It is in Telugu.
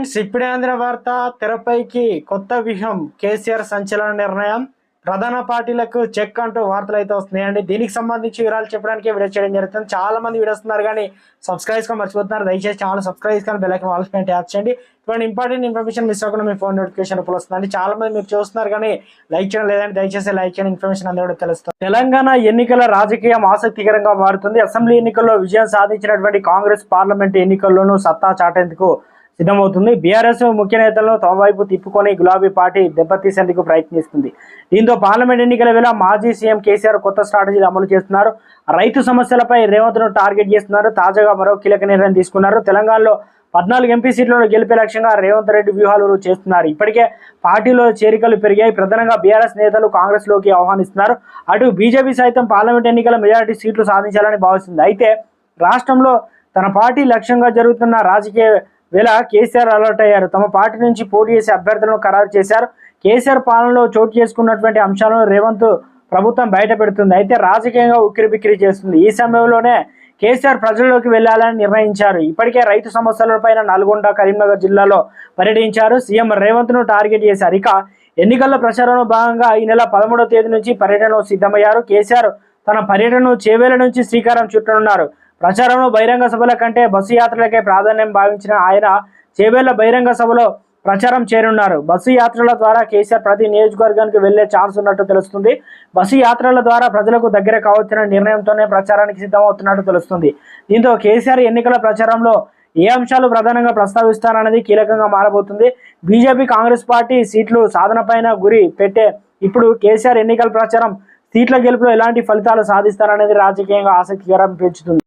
ఫ్రెండ్స్, ఇప్పుడే వార్త తెరపైకి కొత్త వ్యూహం కేసీఆర్ సంచలన నిర్ణయం. ప్రధాన పార్టీలకు చెక్ అంటూ వార్తలు అయితే వస్తున్నాయండి. దీనికి సంబంధించి వివరాలు చెప్పడానికి వీడియో చేయడం జరుగుతుంది. చాలా మంది వీడియో వస్తున్నారు కానీ సబ్స్క్రైబ్గా మర్చిపోతున్నారు. దయచేసి ఛానల్ సబ్స్క్రైబ్ కానీ బెల్ ఐకాన్ ఆల్స్ ట్యాప్ చేయండి. ఇటువంటి ఇంపార్టెంట్ ఇన్ఫర్మేషన్ మిస్ అవ్వకుండా మీ ఫోన్ నోటిఫికేషన్ వస్తుందండి. చాలా మంది మీరు చూస్తున్నారు కానీ లైక్ చేయడం లేదండి. దయచేసి లైక్ చేయండి. ఇన్ఫర్మేషన్ అందరూ తెలుస్తుంది తెలంగాణ ఎన్నికల రాజకీయం ఆసక్తికరంగా మారుతుంది. అసెంబ్లీ ఎన్నికల్లో విజయం సాధించినటువంటి కాంగ్రెస్ పార్లమెంట్ ఎన్నికల్లోనూ సత్తా చాటేందుకు సిద్ధమవుతుంది. బీఆర్ఎస్ ముఖ్య నేతలను తమ వైపు తిప్పుకొని గులాబీ పార్టీ దెబ్బతీసేందుకు ప్రయత్నిస్తుంది. దీంతో పార్లమెంట్ ఎన్నికల వేళ మాజీ సీఎం కేసీఆర్ కొత్త స్ట్రాటజీలు అమలు చేస్తున్నారు. రైతు సమస్యలపై రేవంత్ను టార్గెట్ చేస్తున్నారు. తాజాగా మరో కీలక నిర్ణయం తీసుకున్నారు. తెలంగాణలో పద్నాలుగు ఎంపీ సీట్లను గెలిపే లక్ష్యంగా రేవంత్ రెడ్డి వ్యూహాలు చేస్తున్నారు. ఇప్పటికే పార్టీలో చేరికలు పెరిగాయి. ప్రధానంగా బీఆర్ఎస్ నేతలు కాంగ్రెస్లోకి ఆహ్వానిస్తున్నారు. అటు బీజేపీ సైతం పార్లమెంట్ ఎన్నికల మెజారిటీ సీట్లు సాధించాలని భావిస్తుంది. అయితే రాష్ట్రంలో తన పార్టీ లక్ష్యంగా జరుగుతున్న రాజకీయ వేళ కేసీఆర్ అలర్ట్ అయ్యారు. తమ పార్టీ నుంచి పోటీ చేసే అభ్యర్థులను ఖరారు చేశారు. కేసీఆర్ పాలనలో చోటు చేసుకున్నటువంటి అంశాలను రేవంత్ ప్రభుత్వం బయట పెడుతుంది అయితే రాజకీయంగా ఉక్కిరిబిక్కిరి చేస్తుంది. ఈ సమయంలోనే కేసీఆర్ ప్రజల్లోకి వెళ్ళాలని నిర్ణయించారు. ఇప్పటికే రైతు సమస్యలపైన నల్గొండ కరీంనగర్ జిల్లాలో పర్యటించారు. సీఎం రేవంత్ను టార్గెట్ చేశారు. ఇక ఎన్నికల ప్రచారంలో భాగంగా ఈ నెల పదమూడవ తేదీ నుంచి పర్యటనలో సిద్ధమయ్యారు. కేసీఆర్ తన పర్యటనను చేవేల నుంచి శ్రీకారం చుట్టనున్నారు. ప్రచారంలో బహిరంగ సభల కంటే బస్సు యాత్రలకే ప్రాధాన్యం భావించిన ఆయన చేవేళ్ళ బహిరంగ సభలో ప్రచారం చేరున్నారు బస్సు యాత్రల ద్వారా కేసీఆర్ ప్రతి నియోజకవర్గానికి వెళ్ళే ఛాన్స్ ఉన్నట్టు తెలుస్తుంది. బస్సు యాత్రల ద్వారా ప్రజలకు దగ్గర కావచ్చిన నిర్ణయంతోనే ప్రచారానికి సిద్ధమవుతున్నట్టు తెలుస్తుంది. దీంతో కేసీఆర్ ఎన్నికల ప్రచారంలో ఏ అంశాలు ప్రధానంగా ప్రస్తావిస్తారన్నది కీలకంగా మారబోతుంది. బీజేపీ కాంగ్రెస్ పార్టీ సీట్లు సాధనపైన గురి పెట్టే ఇప్పుడు కేసీఆర్ ఎన్నికల ప్రచారం సీట్ల గెలుపులో ఎలాంటి ఫలితాలు సాధిస్తారనేది రాజకీయంగా ఆసక్తికరం పెంచుతుంది.